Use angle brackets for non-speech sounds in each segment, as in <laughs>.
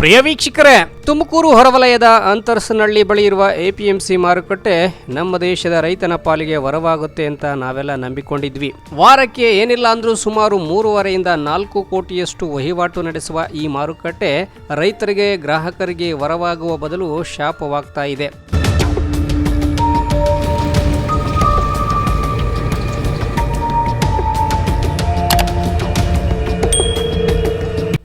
ಪ್ರಿಯ ವೀಕ್ಷಕರೇ, ತುಮಕೂರು ಹೊರವಲಯದ ಅಂತರ್ಸನಹಳ್ಳಿ ಬಳಿ ಇರುವ ಎಪಿಎಂಸಿ ಮಾರುಕಟ್ಟೆ ನಮ್ಮ ದೇಶದ ರೈತನ ಪಾಲಿಗೆ ವರವಾಗುತ್ತೆ ಅಂತ ನಾವೆಲ್ಲ ನಂಬಿಕೊಂಡಿದ್ವಿ. ವಾರಕ್ಕೆ ಏನಿಲ್ಲ ಅಂದ್ರೂ ಸುಮಾರು ಮೂರುವರೆಯಿಂದ ನಾಲ್ಕು ಕೋಟಿಯಷ್ಟು ವಹಿವಾಟು ನಡೆಸುವ ಈ ಮಾರುಕಟ್ಟೆ ರೈತರಿಗೆ, ಗ್ರಾಹಕರಿಗೆ ವರವಾಗುವ ಬದಲು ಶಾಪವಾಗ್ತಾ ಇದೆ.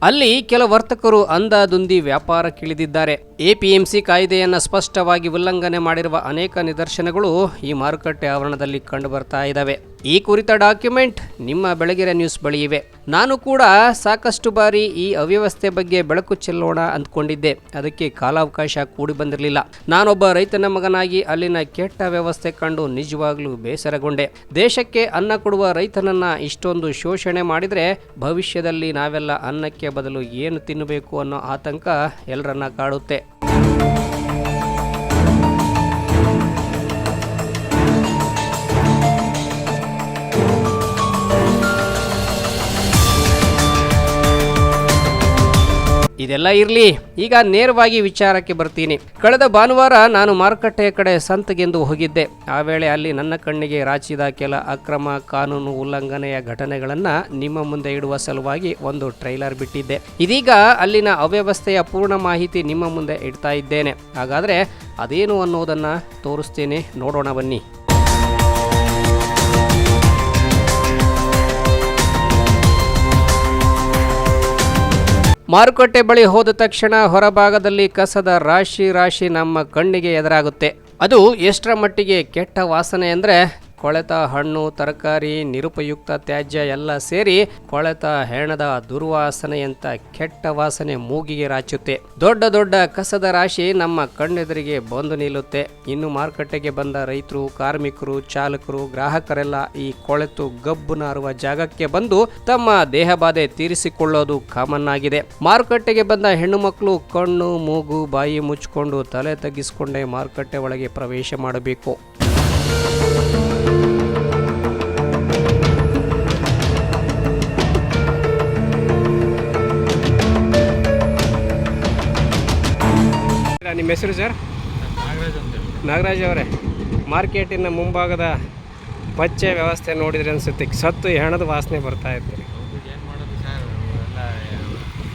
ಅಲ್ಲಿ ಕೆಲ ವರ್ತಕರು ಅಂದಾದುಂದಿ ವ್ಯಾಪಾರಕ್ಕಿಳಿದಿದ್ದಾರೆ ಎಪಿಎಂಸಿ ಕಾಯ್ದೆಯನ್ನು ಸ್ಪಷ್ಟವಾಗಿ ಉಲ್ಲಂಘನೆ ಮಾಡಿರುವ ಅನೇಕ ನಿದರ್ಶನಗಳು ಈ ಮಾರುಕಟ್ಟೆ ಆವರಣದಲ್ಲಿ ಕಂಡುಬರ್ತಾ ಇದ್ದಾವೆ ಈ ಕುರಿತ ಡಾಕ್ಯುಮೆಂಟ್ ನಿಮ್ಮ ಬೆಳಗೆರೆ ನ್ಯೂಸ್ ಬಳಿ ಇವೆ ನಾನು ಕೂಡ ಸಾಕಷ್ಟು ಬಾರಿ ಈ ಅವ್ಯವಸ್ಥೆ ಬಗ್ಗೆ ಬೆಳಕು ಚೆಲ್ಲೋಣ ಅಂದ್ಕೊಂಡಿದ್ದೆ. ಅದಕ್ಕೆ ಕಾಲಾವಕಾಶ ಕೂಡಿ ಬಂದಿರಲಿಲ್ಲ. ನಾನೊಬ್ಬ ರೈತನ ಮಗನಾಗಿ ಅಲ್ಲಿನ ಕೆಟ್ಟ ವ್ಯವಸ್ಥೆ ಕಂಡು ನಿಜವಾಗ್ಲೂ ಬೇಸರಗೊಂಡೆ. ದೇಶಕ್ಕೆ ಅನ್ನ ಕೊಡುವ ರೈತನನ್ನ ಇಷ್ಟೊಂದು ಶೋಷಣೆ ಮಾಡಿದರೆ ಭವಿಷ್ಯದಲ್ಲಿ ನಾವೆಲ್ಲ ಅನ್ನಕ್ಕೆ ಬದಲು ಏನು ತಿನ್ನಬೇಕು ಅನ್ನೋ ಆತಂಕ ಎಲ್ಲರನ್ನ ಕಾಡುತ್ತೆ. ಇದೆಲ್ಲ ಇರಲಿ. ಈಗ ನೇರವಾಗಿ ವಿಚಾರಕ್ಕೆ ಬರ್ತೀನಿ. ಕಳೆದ ಭಾನುವಾರ ನಾನು ಮಾರುಕಟ್ಟೆಯ ಕಡೆ ಸಂತಗೆಂದು ಹೋಗಿದ್ದೆ. ಆ ವೇಳೆ ಅಲ್ಲಿ ನನ್ನ ಕಣ್ಣಿಗೆ ರಾಚಿದ ಕೆಲ ಅಕ್ರಮ ಕಾನೂನು ಉಲ್ಲಂಘನೆಯ ಘಟನೆಗಳನ್ನು ನಿಮ್ಮ ಮುಂದೆ ಇಡುವ ಸಲುವಾಗಿ ಒಂದು ಟ್ರೈಲರ್ ಬಿಟ್ಟಿದ್ದೆ. ಇದೀಗ ಅಲ್ಲಿನ ಅವ್ಯವಸ್ಥೆಯ ಪೂರ್ಣ ಮಾಹಿತಿ ನಿಮ್ಮ ಮುಂದೆ ಇಡ್ತಾ ಇದ್ದೇನೆ. ಹಾಗಾದರೆ ಅದೇನು ಅನ್ನೋದನ್ನು ತೋರಿಸ್ತೇನೆ. ನೋಡೋಣ ಬನ್ನಿ. ಮಾರುಕಟ್ಟೆ ಬಳಿ ಹೋದ ತಕ್ಷಣ ಹೊರಭಾಗದಲ್ಲಿ ಕಸದ ರಾಶಿ ರಾಶಿ ನಮ್ಮ ಕಣ್ಣಿಗೆ ಎದುರಾಗುತ್ತೆ. ಅದು ಎಷ್ಟರ ಮಟ್ಟಿಗೆ ಕೆಟ್ಟ ವಾಸನೆ ಅಂದರೆ ಕೊಳೆತ ಹಣ್ಣು, ತರಕಾರಿ, ನಿರುಪಯುಕ್ತ ತ್ಯಾಜ್ಯ ಎಲ್ಲ ಸೇರಿ ಕೊಳೆತ ಹೆಣದ ದುರ್ವಾಸನೆಯಂತ ಕೆಟ್ಟ ವಾಸನೆ ಮೂಗಿಗೆ ರಾಚುತ್ತೆ. ದೊಡ್ಡ ದೊಡ್ಡ ಕಸದ ರಾಶಿ ನಮ್ಮ ಕಣ್ಣೆದುರಿಗೆ ಬಂದು ನಿಲ್ಲುತ್ತೆ. ಇನ್ನು ಮಾರುಕಟ್ಟೆಗೆ ಬಂದ ರೈತರು, ಕಾರ್ಮಿಕರು, ಚಾಲಕರು, ಗ್ರಾಹಕರೆಲ್ಲ ಈ ಕೊಳೆತು ಗಬ್ಬು ನಾರುವ ಜಾಗಕ್ಕೆ ಬಂದು ತಮ್ಮ ದೇಹಬಾಧೆ ತೀರಿಸಿಕೊಳ್ಳೋದು ಕಾಮನ್ ಆಗಿದೆ. ಮಾರುಕಟ್ಟೆಗೆ ಬಂದ ಹೆಣ್ಣು ಮಕ್ಕಳು ಕಣ್ಣು, ಮೂಗು, ಬಾಯಿ ಮುಚ್ಚಿಕೊಂಡು ತಲೆ ತಗ್ಗಿಸಿಕೊಂಡೇ ಮಾರುಕಟ್ಟೆ ಒಳಗೆ ಪ್ರವೇಶ ಮಾಡಬೇಕು. ನಿಮ್ಮ ಹೆಸರು ಸರ್? ನಾಗರಾಜ್ ಅಂತೇಳಿ ನಾಗರಾಜ್ ಅವರೇ. ಮಾರ್ಕೆಟಿನ ಮುಂಭಾಗದ ಪಚ್ಚೆ ವ್ಯವಸ್ಥೆ ನೋಡಿದ್ರೆ ಅನಿಸುತ್ತೆ. ಸತ್ತು ಹೆಣದ ವಾಸನೆ ಬರ್ತಾ ಇತ್ತು. ಏನು ಮಾಡೋದು ಸರ್? ಎಲ್ಲ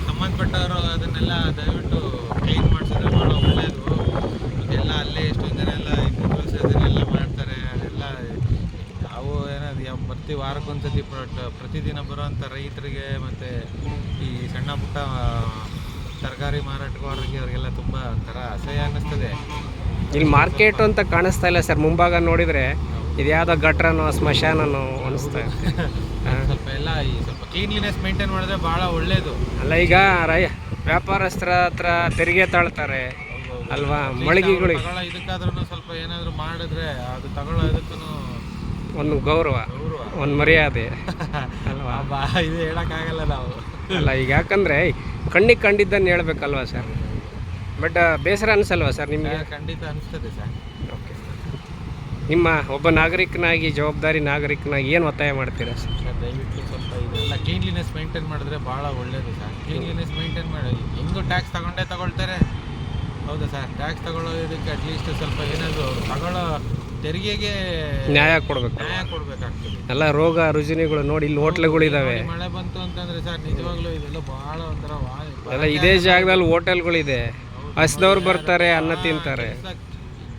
ಸಂಬಂಧಪಟ್ಟವರು ಅದನ್ನೆಲ್ಲ ದಯವಿಟ್ಟು ಕ್ಲೀನ್ ಮಾಡಿಸಿದ್ರೆ ಭಾಳ ಒಳ್ಳೆಯದು. ಇದೆಲ್ಲ ಅಲ್ಲೇ ಎಷ್ಟೊಂದು ಜನ ಎಲ್ಲ ಅದನ್ನೆಲ್ಲ ಮಾಡ್ತಾರೆ. ಅದೆಲ್ಲ ನಾವು ಏನದು ಯಾವ ಪ್ರತಿ ವಾರಕ್ಕೊಂದ್ಸತಿ ಪ್ರ- ಪ್ರತಿದಿನ ಬರುವಂಥ ರೈತರಿಗೆ ಮತ್ತು ಈ ಸಣ್ಣ ಪುಟ್ಟ ತರಕಾರಿ ಮಾರಾಟಗಾರರಿಗೆ ಅವರಿಗೆಲ್ಲ ತುಂಬ ಒಂಥರ ಅಸಹ್ಯ ಅನ್ನಿಸ್ತದೆ. ಇಲ್ಲಿ ಮಾರ್ಕೆಟ್ ಅಂತ ಕಾಣಿಸ್ತಾ ಇಲ್ಲ ಸರ್ ಮುಂಭಾಗ ನೋಡಿದರೆ ಇದು ಯಾವುದೋ ಗಟ್ರನೋ ಸ್ಮಶಾನನೋ ಅನಿಸ್ತಾ ಇದೆ. ಸ್ವಲ್ಪ ಎಲ್ಲ ಈ ಸ್ವಲ್ಪ ಕ್ಲೀನ್ಲಿನೆಸ್ ಮೇಂಟೈನ್ ಮಾಡಿದ್ರೆ ಭಾಳ ಒಳ್ಳೆಯದು ಅಲ್ಲ ಈಗ ರೈ ವ್ಯಾಪಾರಸ್ಥರ ಹತ್ರ ತೆರಿಗೆ ತಾಳ್ತಾರೆ. ಅಲ್ವಾ? ಮಳಿಗೆಗಳಿಗೆ ಇದಕ್ಕಾದ್ರೂ ಸ್ವಲ್ಪ ಏನಾದರೂ ಮಾಡಿದ್ರೆ ಅದು ತಗೊಳ್ಳೋದಕ್ಕೂ ಒಂದು ಗೌರವ ಒಂದು ಮರ್ಯಾದೆ. <laughs> ಅಲ್ವಾ? ಬಾ ಇದು ಹೇಳೋಕ್ಕಾಗಲ್ಲ ನಾವು. ಅಲ್ಲ ಈಗ ಯಾಕಂದರೆ ಕಣ್ಣಿಗೆ ಕಂಡಿದ್ದನ್ನು ಹೇಳಬೇಕಲ್ವಾ ಸರ್? ಬಟ್ ಬೇಸರ ಅನಿಸಲ್ವಾ ಸರ್ ನಿಮಗೆ? ಖಂಡಿತ ಅನಿಸ್ತದೆ ಸರ್. ಓಕೆ. ನಿಮ್ಮ ಒಬ್ಬ ನಾಗರಿಕನಾಗಿ ಜವಾಬ್ದಾರಿ ನಾಗರಿಕನಾಗಿ ಏನು ಒತ್ತಾಯ ಮಾಡ್ತೀರಾ ಸರ್? ಸರ್ ದಯವಿಟ್ಟು ಸ್ವಲ್ಪ ಇದೆಲ್ಲ ಕ್ಲೀನ್ಲಿನೆಸ್ ಮೇಂಟೈನ್ ಮಾಡಿದ್ರೆ ಭಾಳ ಒಳ್ಳೆಯದು ಸರ್. ಕ್ಲೀನ್ಲಿನೆಸ್ ಮೇಂಟೈನ್ ಮಾಡಿ ಹೆಂಗೂ ಟ್ಯಾಕ್ಸ್ ತಗೊಂಡೇ ತಗೊಳ್ತಾರೆ. ಹೌದಾ ಸರ್? ಟ್ಯಾಕ್ಸ್ ತಗೊಳ್ಳೋದಕ್ಕೆ ಅಟ್ಲೀಸ್ಟ್ ಸ್ವಲ್ಪ ಏನಾದರೂ ತಗೊಳ್ಳೋ ತೆರಿಗೆಗೆ ನ್ಯಾಯ ಕೊಡಬೇಕು. ನ್ಯಾಯ ಕೊಡಬೇಕಾಗ್ತದೆ. ಎಲ್ಲ ರೋಗ ರುಜಿನಿಗಳು ನೋಡಿ ಇಲ್ಲಿ ಹೋಟ್ಲುಗಳಿದ್ದಾವೆ ಮಳೆ ಬಂತು ಅಂತಂದ್ರೆ ಸರ್ ನಿಜವಾಗ್ಲೂ ಇದೆಲ್ಲ ಬಹಳ ಒಂಥರ ವಾ- ಎಲ್ಲ ಇದೇ ಜಾಗದಲ್ಲಿ ಹೋಟೆಲ್ಗಳಿದೆ. ಹಸ್ದವ್ರು ಬರ್ತಾರೆ ಅನ್ನ ತಿಂತಾರೆ. ಕೆಲ್ಸ-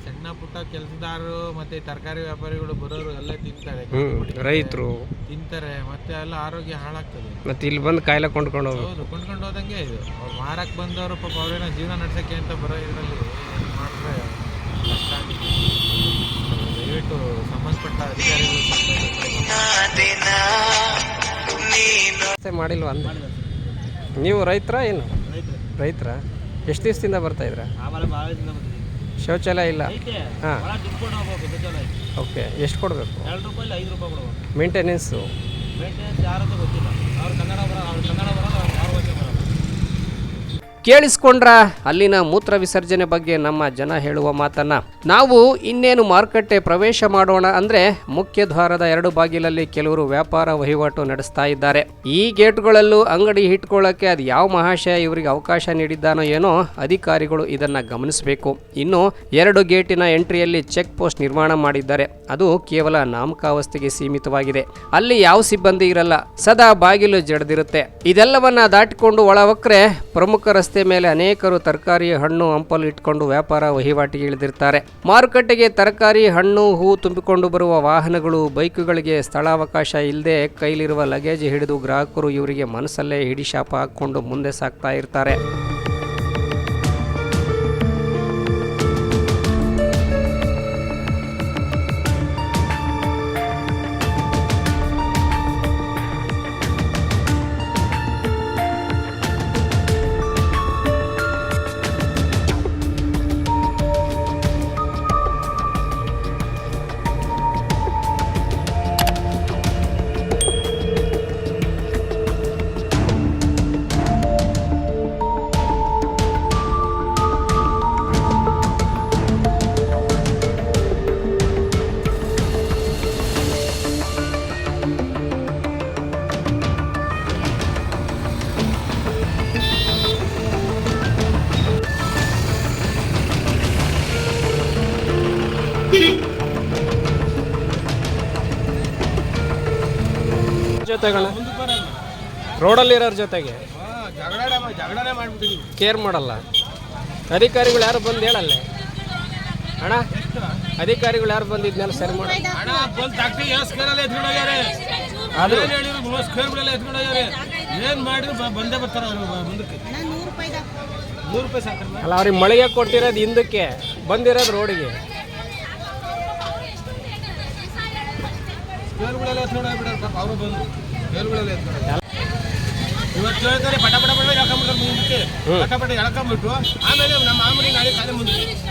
ಸಣ್ಣ ಪುಟ್ಟ ಕೆಲಸದಾರರು ಮತ್ತೆ ತರಕಾರಿ ವ್ಯಾಪಾರಿಗಳು ಬರೋರು ಎಲ್ಲ ತಿಂತಾರೆ. ರೈತರು. ತಿಂತಾರೆ ಮತ್ತೆ ಎಲ್ಲ ಆರೋಗ್ಯ ಹಾಳಾಗ್ತದೆ. ಮತ್ತೆ ಇಲ್ಲಿ ಬಂದು ಕಾಯಿಲೆ ಕೊಂಡ್ಕೊಂಡು ಹೋಗೋದು ಹೌದು ಕೊಂಡ್ಕೊಂಡು ಹೋದಂಗೆ ಇದು. ಅವ್ರು ಮಾರಕ್ ಬಂದವರು ಪಾಪ ಅವ್ರೇನೋ ಜೀವನ ನಡ್ಸಕ್ಕೆ ಅಂತ ಬರೋ ಇದರಲ್ಲಿ ಮಾಡಿದ್ರೆ ಕಷ್ಟ ಆಗುತ್ತೆ ದಯವಿಟ್ಟು ಸಂಬಂಧಪಟ್ಟ ಅಧಿಕಾರಿಗಳು ಮಾಡಿಲ್ವಾ ಅಂದ? ನೀವು ರೈತರ ಏನು? ರೈತರ? ಎಷ್ಟು ದಿವಸದಿಂದ ಬರ್ತಾ ಇದ್ರ? ಶೌಚಾಲಯ ಇಲ್ಲ. ಹಾಂ. ಓಕೆ ಎಷ್ಟು ಕೊಡಬೇಕು? ಮೇಂಟೆನೆನ್ಸು ಮೇಂಟೆನೆನ್ಸ್ ಯಾರು ಗೊತ್ತಿಲ್ಲ. ಅವ್ರು ಕನ್ನಡ ಬರೋ ಅವ್ರು ಕನ್ನಡ ಬರೋಲ್ಲ ಕೇಳಿಸ್ಕೊಂಡ್ರ? ಅಲ್ಲಿನ ಮೂತ್ರ ವಿಸರ್ಜನೆ ಬಗ್ಗೆ ನಮ್ಮ ಜನ ಹೇಳುವ ಮಾತನ್ನ. ನಾವು ಇನ್ನೇನು ಮಾರುಕಟ್ಟೆ ಪ್ರವೇಶ ಮಾಡೋಣ ಅಂದ್ರೆ ಮುಖ್ಯ ದ್ವಾರದ ಎರಡು ಬಾಗಿಲಲ್ಲಿ ಕೆಲವರು ವ್ಯಾಪಾರ ವಹಿವಾಟು ನಡೆಸ್ತಾ ಇದ್ದಾರೆ. ಈ ಗೇಟ್ಗಳಲ್ಲೂ ಅಂಗಡಿ ಇಟ್ಕೊಳ್ಳೋಕೆ ಅದು ಯಾವ ಮಹಾಶಯ ಇವರಿಗೆ ಅವಕಾಶ ನೀಡಿದ್ದಾನೋ ಏನೋ ಅಧಿಕಾರಿಗಳು ಇದನ್ನ ಗಮನಿಸಬೇಕು. ಇನ್ನು ಎರಡು ಗೇಟಿನ ಎಂಟ್ರಿಯಲ್ಲಿ ಚೆಕ್ ಪೋಸ್ಟ್ ನಿರ್ಮಾಣ ಮಾಡಿದ್ದಾರೆ. ಅದು ಕೇವಲ ನಾಮಕಾವಸ್ಥೆಗೆ ಸೀಮಿತವಾಗಿದೆ. ಅಲ್ಲಿ ಯಾವ ಸಿಬ್ಬಂದಿ ಇರಲ್ಲ, ಸದಾ ಬಾಗಿಲು ಜಡದಿರುತ್ತೆ. ಇದೆಲ್ಲವನ್ನ ದಾಟಿಕೊಂಡು ಒಳವಕ್ರೆ ಪ್ರಮುಖ ರಸ್ತೆ ಮೇಲೆ ಅನೇಕರು ತರಕಾರಿ ಹಣ್ಣು ಹಂಪಲು ಇಟ್ಕೊಂಡು ವ್ಯಾಪಾರ ವಹಿವಾಟಿಗೆ ಇಳಿದಿರ್ತಾರೆ. ಮಾರುಕಟ್ಟೆಗೆ ತರಕಾರಿ, ಹಣ್ಣು, ಹೂ ತುಂಬಿಕೊಂಡು ಬರುವ ವಾಹನಗಳು ಬೈಕುಗಳಿಗೆ ಸ್ಥಳಾವಕಾಶ ಇಲ್ಲದೆ ಕೈಲಿರುವ ಲಗೇಜ್ ಹಿಡಿದು ಗ್ರಾಹಕರು ಇವರಿಗೆ ಮನಸ್ಸಲ್ಲೇ ಹಿಡಿಶಾಪ ಹಾಕೊಂಡು ಮುಂದೆ ಸಾಗ್ತಾ ಇರ್ತಾರೆ. ಜೊತೆಗಳ ರೋಡಲ್ಲಿರೋರ ಜೊತೆಗೆ? ಕೇರ್ ಮಾಡಲ್ಲ. ಅಧಿಕಾರಿಗಳು ಯಾರು ಬಂದು ಹೇಳಲ್ಲ? ಅಣ್ಣ ಅಧಿಕಾರಿಗಳು ಯಾರು ಬಂದಿದ್ನೆಲ್ಲ ಸರಿ ಮಾಡಿ. ಬಂದು ಏನ್ ಮಾಡಿದ್ರು ಬಂದೇ ಬರ್ತಾರ ಅವ್ರು ಮುಂದಕ್ಕೆ. ನೂರು ರೂಪಾಯಿ ಅಲ್ಲ ಅವ್ರಿಗೆ ಮಳೆಗೆ ಕೊಟ್ಟಿರೋದು ಹಿಂದಕ್ಕೆ ಬಂದಿರೋದು ರೋಡಿಗೆ. ಅವರು ಬಂದು. ಇವತ್ತು ಹೇಳ್ತಾರೆ ಪಟ ಪಟ ಪಟ ಎಳ್ಕೊಂಬಿಟ್ರೆ ಮುಂದಕ್ಕೆ ಪಟ ಪಟ ಎಳ್ಕೊಂಬಿಟ್ಟು ಆಮೇಲೆ ನಮ್ಮ ಮಾಮೂಲಿ ನಾಳೆ ಕಾಲೇ ಮುಂದಕ್ಕೆ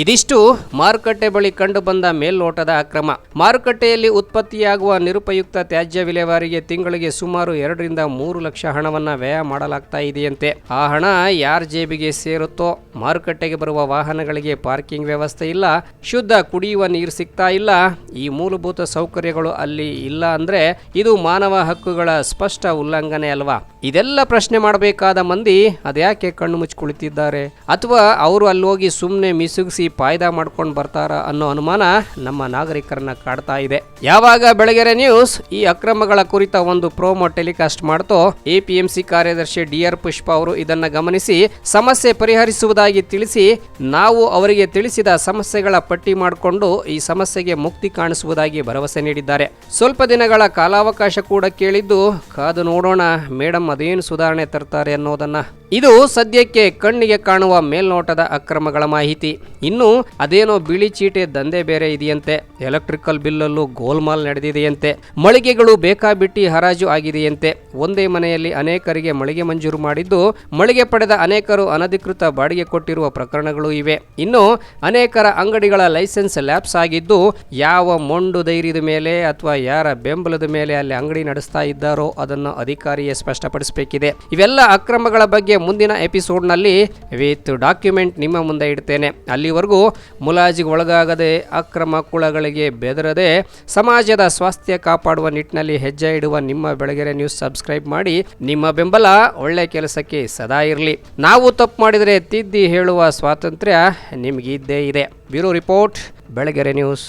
ಇದಿಷ್ಟು ಮಾರುಕಟ್ಟೆ ಬಳಿ ಕಂಡುಬಂದ ಮೇಲ್ನೋಟದ ಅಕ್ರಮ. ಮಾರುಕಟ್ಟೆಯಲ್ಲಿ ಉತ್ಪತ್ತಿಯಾಗುವ ನಿರುಪಯುಕ್ತ ತ್ಯಾಜ್ಯ ವಿಲೇವಾರಿಗೆ ತಿಂಗಳಿಗೆ ಸುಮಾರು ಎರಡರಿಂದ ಮೂರು ಲಕ್ಷ ಹಣವನ್ನ ವ್ಯಯ ಮಾಡಲಾಗ್ತಾ ಇದೆಯಂತೆ. ಆ ಹಣ ಯಾರ ಜೇಬಿಗೆ ಸೇರುತ್ತೋ, ಮಾರುಕಟ್ಟೆಗೆ ಬರುವ ವಾಹನಗಳಿಗೆ ಪಾರ್ಕಿಂಗ್ ವ್ಯವಸ್ಥೆ ಇಲ್ಲ, ಶುದ್ಧ ಕುಡಿಯುವ ನೀರು ಸಿಗ್ತಾ ಇಲ್ಲ, ಈ ಮೂಲಭೂತ ಸೌಕರ್ಯಗಳು ಅಲ್ಲಿ ಇಲ್ಲ ಅಂದ್ರೆ ಇದು ಮಾನವ ಹಕ್ಕುಗಳ ಸ್ಪಷ್ಟ ಉಲ್ಲಂಘನೆ ಅಲ್ವಾ? ಇದೆಲ್ಲ ಪ್ರಶ್ನೆ ಮಾಡಬೇಕಾದ ಮಂದಿ ಅದ್ಯಾಕೆ ಕಣ್ಣು ಮುಚ್ಚಿ ಕುಳಿತಿದ್ದಾರೆ ಅಥವಾ ಅವರು ಅಲ್ಲಿ ಹೋಗಿ ಸುಮ್ಮನೆ ಮಿಸುಗಿಸಿ ಪಾಯ್ದ ಮಾಡ್ಕೊಂಡು ಬರ್ತಾರ ಅನ್ನೋ ಅನುಮಾನ ನಮ್ಮ ನಾಗರಿಕರನ್ನ ಕಾಡ್ತಾ ಇದೆ. ಯಾವಾಗ ಬೆಳಗೆರೆ ನ್ಯೂಸ್, ಈ ಅಕ್ರಮಗಳ ಕುರಿತ ಒಂದು ಪ್ರೋಮೋ ಟೆಲಿಕಾಸ್ಟ್ ಮಾಡ್ತೋ ಎಪಿಎಂಸಿ ಕಾರ್ಯದರ್ಶಿ ಡಿ ಆರ್ ಪುಷ್ಪ ಅವರು ಇದನ್ನ ಗಮನಿಸಿ ಸಮಸ್ಯೆ ಪರಿಹರಿಸುವುದಾಗಿ ತಿಳಿಸಿ ನಾವು ಅವರಿಗೆ ತಿಳಿಸಿದ ಸಮಸ್ಯೆಗಳ ಪಟ್ಟಿ ಮಾಡಿಕೊಂಡು ಈ ಸಮಸ್ಯೆಗೆ ಮುಕ್ತಿ ಕಾಣಿಸುವುದಾಗಿ ಭರವಸೆ ನೀಡಿದ್ದಾರೆ. ಸ್ವಲ್ಪ ದಿನಗಳ ಕಾಲಾವಕಾಶ ಕೂಡ ಕೇಳಿದ್ದು ಕಾದು ನೋಡೋಣ ಮೇಡಮ್ ಅದೇನು ಸುಧಾರಣೆ ತರ್ತಾರೆ ಅನ್ನೋದನ್ನ. ಇದು ಸದ್ಯಕ್ಕೆ ಕಣ್ಣಿಗೆ ಕಾಣುವ ಮೇಲ್ನೋಟದ ಅಕ್ರಮಗಳ ಮಾಹಿತಿ. ಇನ್ನು ಅದೇನೋ ಬಿಳಿ ಚೀಟೆ ದಂಧೆ ಬೇರೆ ಇದೆಯಂತೆ. ಎಲೆಕ್ಟ್ರಿಕಲ್ ಬಿಲ್ಲಲ್ಲೂ ಗೋಲ್ಮಾಲ್ ನಡೆದಿದೆಯಂತೆ. ಮಳಿಗೆಗಳು ಬೇಕಾಬಿಟ್ಟಿ ಹರಾಜು ಆಗಿದೆಯಂತೆ. ಒಂದೇ ಮನೆಯಲ್ಲಿ ಅನೇಕರಿಗೆ ಮಳಿಗೆ ಮಂಜೂರು ಮಾಡಿದ್ದು, ಮಳಿಗೆ ಪಡೆದ ಅನೇಕರು ಅನಧಿಕೃತ ಬಾಡಿಗೆ ಕೊಟ್ಟಿರುವ ಪ್ರಕರಣಗಳು ಇವೆ. ಇನ್ನು ಅನೇಕರ ಅಂಗಡಿಗಳ ಲೈಸೆನ್ಸ್ ಲ್ಯಾಪ್ಸ್ ಆಗಿದ್ದು, ಯಾವ ಮೊಂಡು ಧೈರ್ಯದ ಮೇಲೆ ಅಥವಾ ಯಾರ ಬೆಂಬಲದ ಮೇಲೆ ಅಲ್ಲಿ ಅಂಗಡಿ ನಡೆಸ್ತಾ ಇದ್ದಾರೋ ಅದನ್ನು ಅಧಿಕಾರಿಯೇ ಸ್ಪಷ್ಟಪಡಿಸಬೇಕಿದೆ. ಇವೆಲ್ಲ ಅಕ್ರಮಗಳ ಬಗ್ಗೆ ಮುಂದಿನ ಎಪಿಸೋಡ್ನಲ್ಲಿ ವಿತ್ ಡಾಕ್ಯುಮೆಂಟ್ ನಿಮ್ಮ ಮುಂದೆ ಇಡ್ತೇನೆ. ಅಲ್ಲಿವರೆಗೂ ಮುಲಾಜಿಗೆ ಒಳಗಾಗದೆ ಅಕ್ರಮ ಕುಳಗಳಿಗೆ ಬೆದರದೆ ಸಮಾಜದ ಸ್ವಾಸ್ಥ್ಯ ಕಾಪಾಡುವ ನಿಟ್ಟಿನಲ್ಲಿ ಹೆಜ್ಜೆ ಇಡುವ ನಿಮ್ಮ ಬೆಳಗೆರೆ ನ್ಯೂಸ್ ಸಬ್ಸ್ಕ್ರೈಬ್ ಮಾಡಿ ನಿಮ್ಮ ಬೆಂಬಲ ಒಳ್ಳೆ ಕೆಲಸಕ್ಕೆ ಸದಾ ಇರಲಿ. ನಾವು ತಪ್ಪು ಮಾಡಿದರೆ ತಿದ್ದಿ ಹೇಳುವ ಸ್ವಾತಂತ್ರ್ಯ ನಿಮಗಿದ್ದೇ ಇದೆ. Bureau report, Belagere news